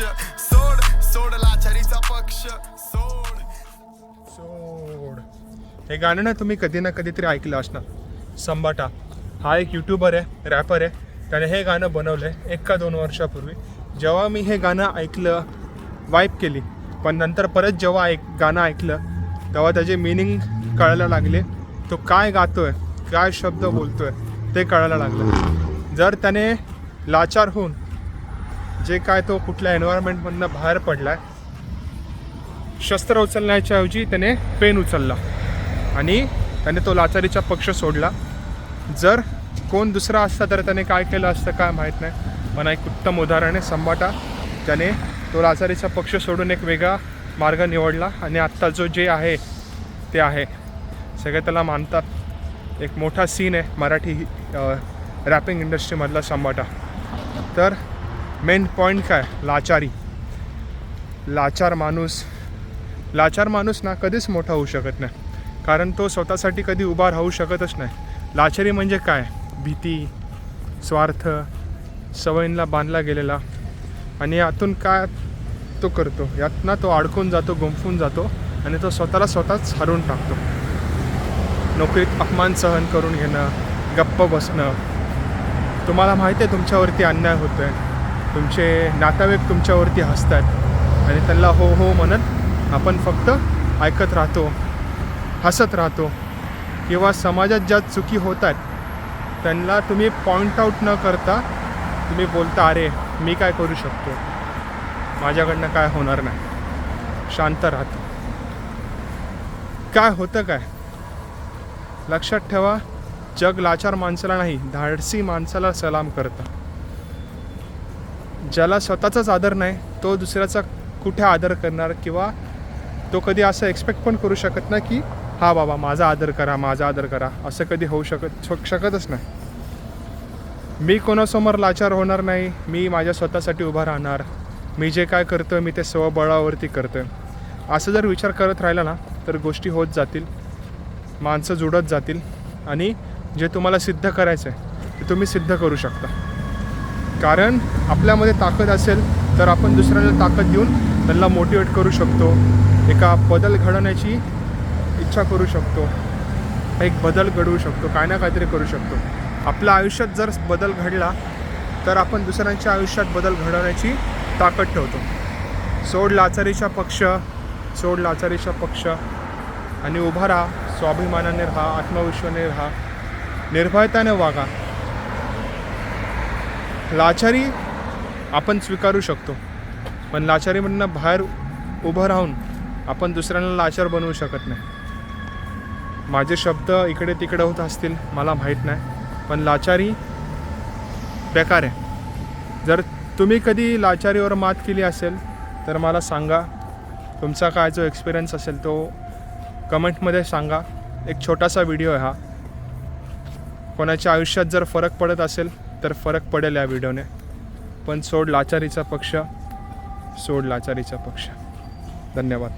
सोड सोड लाचारीचा पक्ष सोड. सोड. हे गाणं ना तुम्ही कधी ना कधीतरी ऐकलं असणार. संबाटा हा एक यूट्यूबर आहे रॅपर आहे. त्याने हे गाणं बनवलं आहे एक का दोन वर्षापूर्वी. जेव्हा मी हे गाणं ऐकलं वाईप केली. पण नंतर परत जेव्हा ऐक गाणं ऐकलं तेव्हा त्याचे मिनिंग कळायला लागले. तो काय गातोय काय शब्द बोलतोय ते कळायला लागलं. जर त्याने लाचार होऊन जे काय तो कुठल्या एन्व्हायरमेंटमधनं बाहेर पडलाय शस्त्र उचलण्याच्या ऐवजी त्याने पेन उचलला आणि त्याने तो लाचारीचा पक्ष सोडला. जर कोण दुसरा असता तर त्याने काय केलं असतं काय माहीत नाही. पण एक उत्तम उदाहरण आहे संबाटा त्याने तो लाचारीचा पक्ष सोडून एक वेगळा मार्ग निवडला आणि आत्ता जो जे आहे ते आहे. सगळे त्याला मानतात. एक मोठा सीन आहे मराठी रॅपिंग इंडस्ट्रीमधला संबाटा तर मेन पॉईंट काय? लाचारी. लाचार माणूस लाचार माणूस ना कधीच मोठा होऊ शकत नाही. कारण तो स्वतःसाठी कधी उभा राहू शकतच नाही. लाचारी म्हणजे काय? भीती स्वार्थ सवयींना बांधला गेलेला. आणि यातून काय तो करतो? यातना तो अडकून जातो गुंफून जातो आणि तो स्वतःला स्वतःच हरवून टाकतो. नोकरीत अपमान सहन करून घेणं गप्प बसणं. तुम्हाला माहिती आहे तुमच्यावरती अन्याय होतो आहे तुमचे नातेवाईक तुमच्यावरती हसतात. आणि त्यांना हो हो म्हणत आपण फक्त ऐकत राहतो हसत राहतो. किंवा समाजात ज्या चुकी होतात त्यांना तुम्ही पॉईंट आऊट न करता तुम्ही बोलता अरे मी काय करू शकतो? माझ्याकडनं काय होणार नाही. शांत राहतो. काय होतं काय? लक्षात ठेवा जग लाचार माणसाला नाही धाडसी माणसाला सलाम करतं. ज्याला स्वतःचाच आदर नाही तो दुसऱ्याचा कुठे आदर करणार किंवा तो कधी असं एक्सपेक्ट पण करू शकत नाही की हा बाबा माझा आदर करा माझा आदर करा. असं कधी होऊ शकत हो, शकतच नाही. मी कोणासमोर लाचार होणार नाही मी माझ्या स्वतःसाठी उभा राहणार मी जे काय करतो मी ते स्वबळावरती करतो असं जर विचार करत राहिला ना तर गोष्टी होत जातील माणसं जुडत जातील आणि जे तुम्हाला सिद्ध करायचं आहे ते तुम्ही सिद्ध करू शकता. कारण आपल्यामध्ये ताकद असेल तर आपण दुसऱ्याला ताकद देऊन त्यांना मोटिवेट करू शकतो. एका बदल घडवण्याची इच्छा करू शकतो. एक बदल घडवू शकतो काय ना काहीतरी करू शकतो. आपल्या आयुष्यात जर बदल घडला तर आपण दुसऱ्यांच्या आयुष्यात बदल घडवण्याची ताकद ठेवतो. सोड लाचारीचा पक्ष सोड लाचारीचा पक्ष. आणि उभा राहा स्वाभिमानाने राहा आत्मविश्वासाने राहा. निर्भयताने वागा. लाचारी आपण स्वीकारू शकतो. पण लाचारीमधनं बाहेर उभं राहून आपण दुसऱ्यांना लाचार बनवू शकत नाही. माझे शब्द इकडे तिकडे होत असतील मला माहीत नाही. पण लाचारी बेकार आहे. जर तुम्ही कधी लाचारीवर मात केली असेल तर मला सांगा. तुमचा काय जो एक्सपिरियन्स असेल तो कमेंटमध्ये सांगा. एक छोटासा व्हिडिओ आहे हा. कोणाच्या आयुष्यात जर फरक पडत असेल तर फरक पडेल या व्हिडिओने. पण सोड लाचारीचा पक्ष सोड लाचारीचा पक्ष. धन्यवाद.